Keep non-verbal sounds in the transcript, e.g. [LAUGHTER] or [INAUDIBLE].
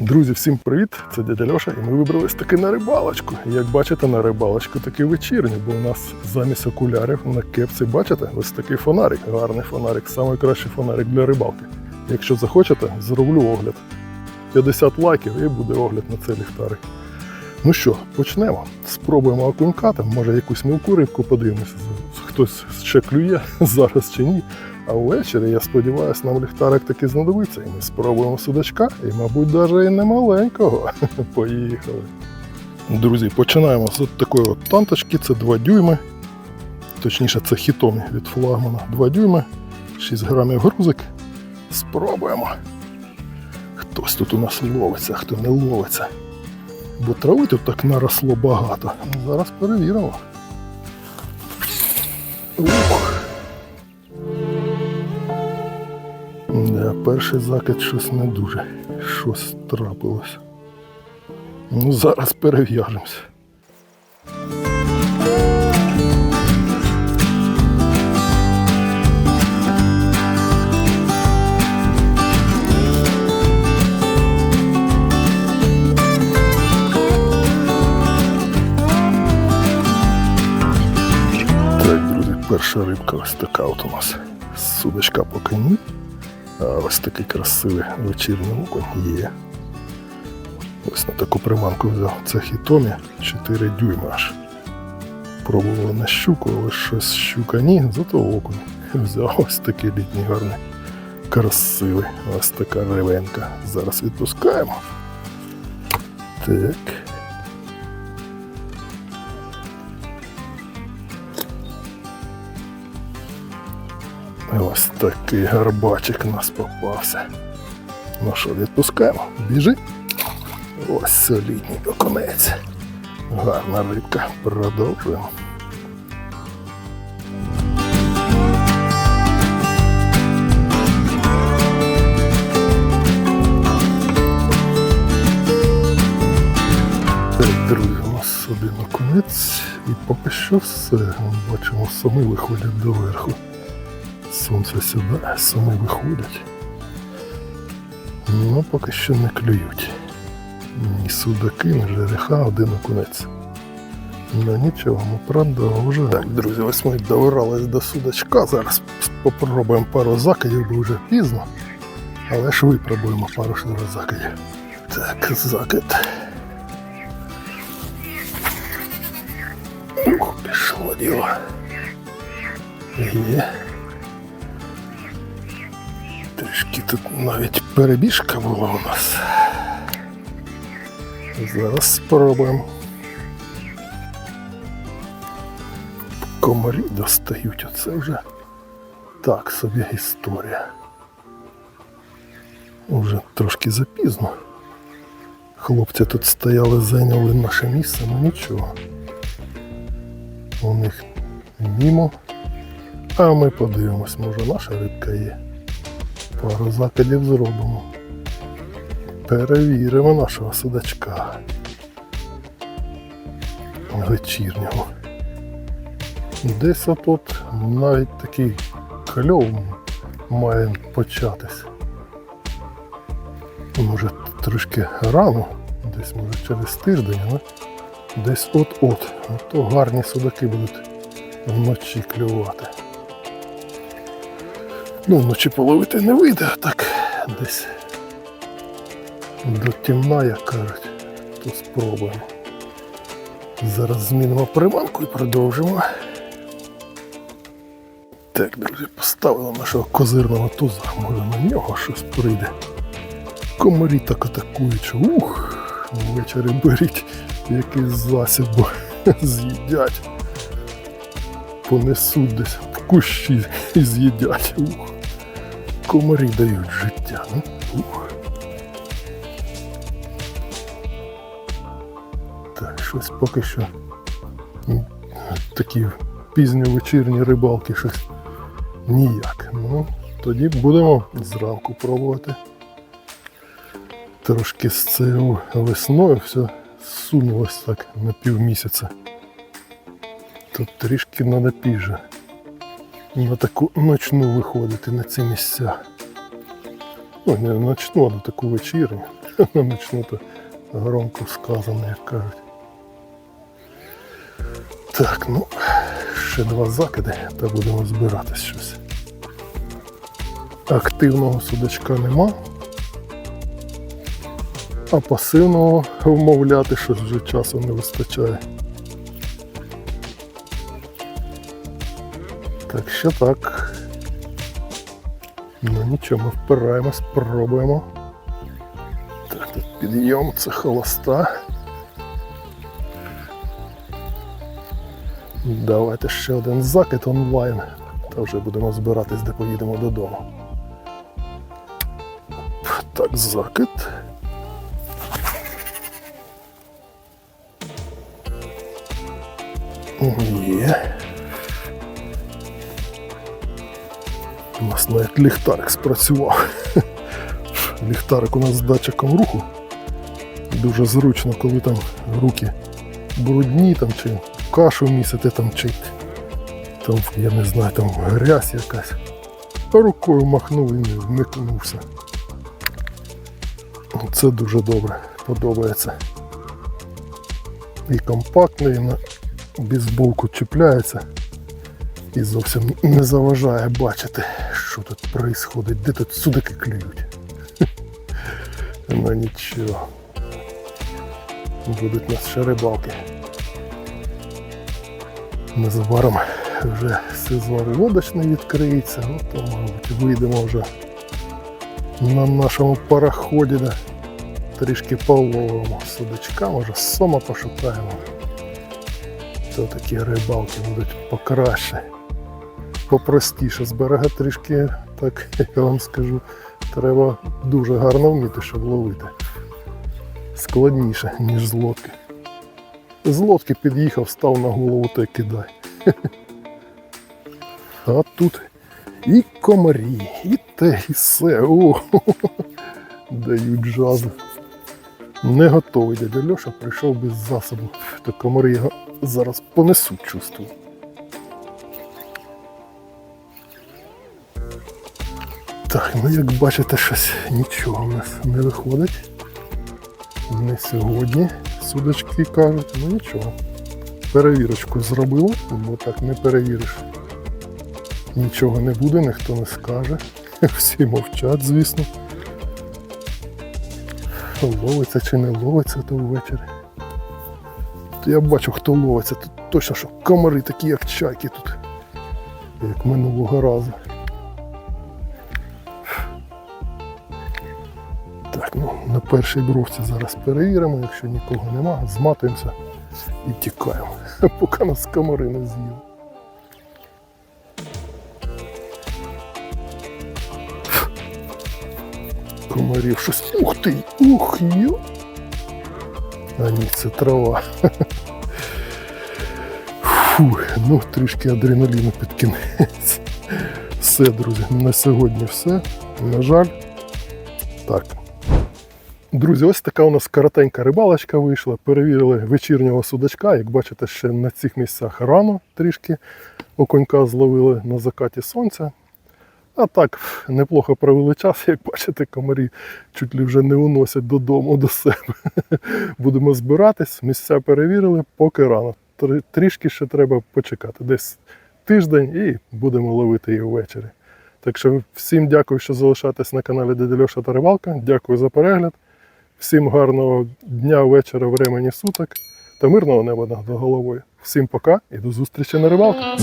Друзі, всім привіт! Це дядя Льоша, і ми вибрались таки на рибалочку. Як бачите, на рибалочку таки вечірню, бо у нас замість окулярів на кепці, бачите, ось такий фонарик, гарний фонарик, найкращий фонарик для рибалки. Якщо захочете, зроблю огляд. 50 лайків і буде огляд на цей ліхтарик. Ну що, почнемо. Спробуємо окунька, там, може якусь мілку рибку подивимося. Хтось ще клює [LAUGHS] зараз чи ні. А ввечері, я сподіваюся, нам ліхтарик таки знадобиться. І ми спробуємо судачка, і, мабуть, навіть і не маленького. [LAUGHS] Поїхали. Друзі, починаємо з от такої от танточки, це 2 дюйми. Точніше, це хітомі від флагмана. 2 дюйми, 6 грамів грузик. Спробуємо. Хтось тут у нас ловиться, хто не ловиться. Бо трави тут так наросло багато. Зараз перевіримо. Ух. Да, перший закид щось не дуже. Щось трапилось. Ну, зараз перев'яжемося. Перша рибка ось така от у нас. Судочка поки ні. Ось такий красивий вечірній окунь є. Ось на таку приманку взяв. Це хітомі 4 дюйма аж. Пробували на щуку, але щось щука ні, зато окунь. [LAUGHS] Взяв ось такий літній гарний. Красивий. Ось така ревенка. Зараз відпускаємо. Так. Ось такий гарбачик у нас попався. Ну що, відпускаємо? Біжи. Ось солідний окунець. Гарна рибка. Продовжуємо. Друзі, у нас один окунець і поки що все. Бачимо, самі виходять доверху. Сонце сідає, самі виходять. Ну, поки що не клюють. Ні судаки, ні жереха, один окунець. Ну нічого, ми продовжуємо. Так, друзі, ось ми добирались до судачка. Зараз спробуємо пару закидів, бо вже пізно. Але ж випробуємо пару закидів. Так, закид. Ух, пішло діло. Є. Трішки тут навіть перебіжка була у нас. Зараз спробуємо. Комарі достають, оце вже так собі історія. Уже трошки запізно. Хлопці тут стояли, зайняли наше місце, ну нічого. У них мімо. А ми подивимось, може наша рибка є. Пару закидів зробимо. Перевіримо нашого судачка. Вечірнього. Десь отут навіть такий кльов має початись. Може трошки рано, десь може через тиждень, але десь от-от. То гарні судаки будуть вночі клювати. Ну, вночі половити не вийде, а так десь до темна, як кажуть, то спробуємо. Зараз змінимо приманку і продовжимо. Так, друзі, поставили нашого козирного туза, може на нього щось прийде. Комарі так атакують, ух, ввечері беріть якийсь засіб, бо [LAUGHS] з'їдять. Понесуть десь в кущі і з'їдять. Ух. Комарі дають життя. Ну, ух. Так, щось поки що такі пізньовечірні рибалки щось ніяк. Ну, тоді будемо зранку пробувати. Трошки з цією весною все сунулось так на півмісяця. Тут трішки треба піже. На таку ночну виходити на ці місця. Ну, не ночну, а на таку вечірню. [LAUGHS] Начну-то громко сказано, як кажуть. Так, ну, ще два закиди, та будемо збирати щось. Активного судачка нема. А пасивного вмовляти щось вже часу не вистачає. Так що так. Ну нічого, ми впираємось, пробуємо. Так, тут підйом, це холоста. Давайте ще один закид онлайн. Та вже будемо збиратись, де поїдемо додому. Так, закид. Є. У нас навіть ліхтарик спрацював. Ліхтарик у нас з датчиком руху. Дуже зручно, коли там руки брудні там, чи кашу місити там, чи там, я не знаю, там грязь якась. Рукою махнув і не вмикнувся. Це дуже добре, подобається. І компактний, і на бейсболку чіпляється і зовсім не заважає бачити, що тут відбувається, де тут судаки клюють. Ну нічого. Будуть у нас ще рибалки. Незабаром вже сезон лодочний відкриється, ну то, мабуть, вийдемо вже на нашому пароході, да, трішки половимо судачка, може сома пошукаємо. То такі рибалки будуть покраще, попростіше. З берега трішки, так я вам скажу, треба дуже гарно вміти, щоб ловити. Складніше, ніж з лодки. З лодки під'їхав, став на голову та й кидай. А тут і комарі, і те, і все. О, дають джазу. Не готовий дядя Льоша, прийшов без засобу. То комари його зараз понесуть, чувствую. Так, ну як бачите, щось нічого в нас не виходить. Не сьогодні судочки кажуть, ну нічого. Перевірочку зробили, бо так не перевіриш. Нічого не буде, ніхто не скаже. [LAUGHS] Всі мовчать, звісно. Ловиться чи не ловиться, то ввечері. То я бачу, хто ловиться. Тут точно, що комари такі, як чайки тут. Як минулого разу. Першій бровці зараз перевіримо, якщо нікого нема, зматуємося і тікаємо, [LAUGHS] поки нас комари не з'їли. Комарів щось. Ух ти! Ух йо! А ні, це трава. Фух, ну трішки адреналіну під кінець. Все, друзі, на сьогодні все. На жаль. Так. Друзі, ось така у нас коротенька рибалочка вийшла. Перевірили вечірнього судачка. Як бачите, ще на цих місцях рано трішки окунька зловили на закаті сонця. А так, неплохо провели час, [LAUGHS] як бачите, комарі чуть ли вже не уносять додому до себе. [LAUGHS] Будемо збиратись, місця перевірили, поки рано. Трішки ще треба почекати, десь тиждень і будемо ловити її ввечері. Так що всім дякую, що залишаєтесь на каналі Дядя та Рибалка. Дякую за перегляд. Всім гарного дня, вечора, времені суток та мирного неба над головою. Всім пока і до зустрічі на рибалках.